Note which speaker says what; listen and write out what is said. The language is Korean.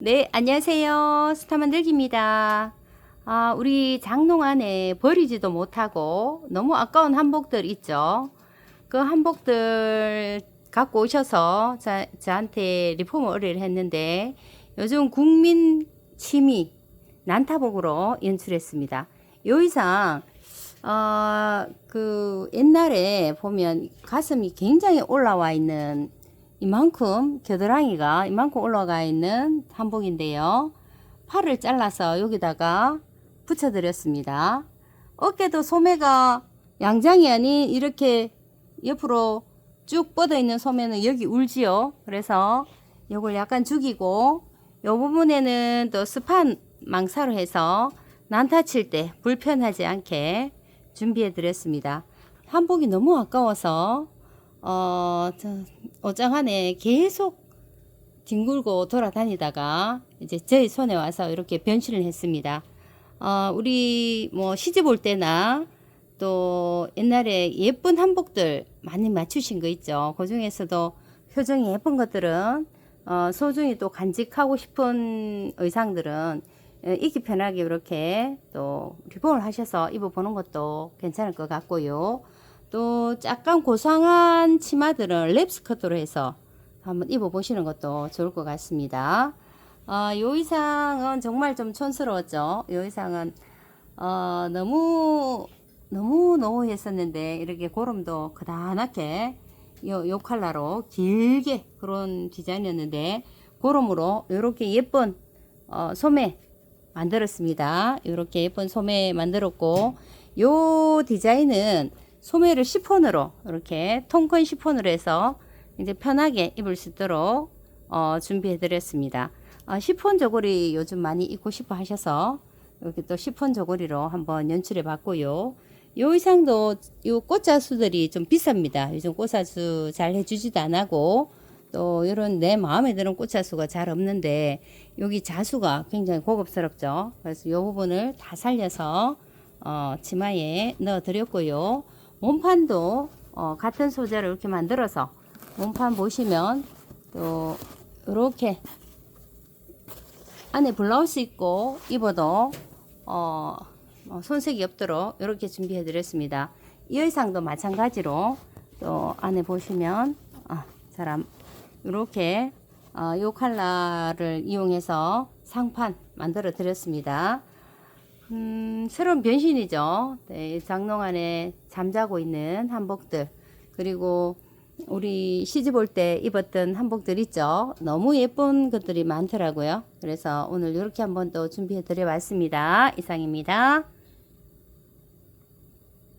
Speaker 1: 네, 안녕하세요. 스타 만들기입니다. 아, 우리 장롱 안에 버리지도 못하고 너무 아까운 한복들 있죠. 그 한복들 갖고 오셔서 자, 저한테 리폼 의뢰를 했는데 요즘 국민 취미 난타복으로 연출했습니다. 요 이상 어, 그 옛날에 보면 가슴이 굉장히 올라와 있는 이만큼 겨드랑이가 이만큼 올라가 있는 한복인데요. 팔을 잘라서 여기다가 붙여드렸습니다. 어깨도 소매가 양장이 아닌 이렇게 옆으로 쭉 뻗어 있는 소매는 여기 울지요. 그래서 요걸 약간 죽이고 요 부분에는 또 스판 망사로 해서 난타 칠 때 불편하지 않게 준비해 드렸습니다. 한복이 너무 아까워서 어, 저, 옷장 안에 계속 뒹굴고 돌아다니다가 이제 저희 손에 와서 이렇게 변신을 했습니다. 어, 우리 뭐 시집 올 때나 또 옛날에 예쁜 한복들 많이 맞추신 거 있죠. 그 중에서도 표정이 예쁜 것들은 어, 소중히 또 간직하고 싶은 의상들은 어, 입기 편하게 이렇게 또 리폼을 하셔서 입어보는 것도 괜찮을 것 같고요. 또 약간 고상한 치마들은 랩 스커트로 해서 한번 입어보시는 것도 좋을 것 같습니다. 어, 요 의상은 정말 좀 촌스러웠죠. 요 의상은 어, 너무 너무 노후했었는데 이렇게 고름도 그다랗게 요, 요 컬러로 길게 그런 디자인이었는데 고름으로 이렇게 예쁜 어, 소매 만들었습니다. 이렇게 예쁜 소매 만들었고 요 디자인은 소매를 시폰으로 이렇게 통큰 시폰으로 해서 이제 편하게 입을 수 있도록 어, 준비해 드렸습니다. 아, 시폰 저고리 요즘 많이 입고 싶어 하셔서 이렇게 또 시폰 저고리로 한번 연출해 봤고요. 요 의상도 요 꽃자수들이 좀 비쌉니다. 요즘 꽃자수 잘 해주지도 안 하고 또 이런 내 마음에 드는 꽃자수가 잘 없는데 여기 자수가 굉장히 고급스럽죠. 그래서 요 부분을 다 살려서 어, 치마에 넣어 드렸고요. 몸판도 어, 같은 소재로 이렇게 만들어서 몸판 보시면 또 이렇게 안에 블라우스 입고 입어도 어, 어, 손색이 없도록 이렇게 준비해 드렸습니다. 이 의상도 마찬가지로 또 안에 보시면 아, 사람 이렇게 어, 요 컬러를 이용해서 상판 만들어 드렸습니다. 음, 새로운 변신이죠. 네, 장롱 안에 잠자고 있는 한복들 그리고 우리 시집 올 때 입었던 한복들 있죠. 너무 예쁜 것들이 많더라고요. 그래서 오늘 이렇게 한번 또 준비해 드려 봤습니다. 이상입니다.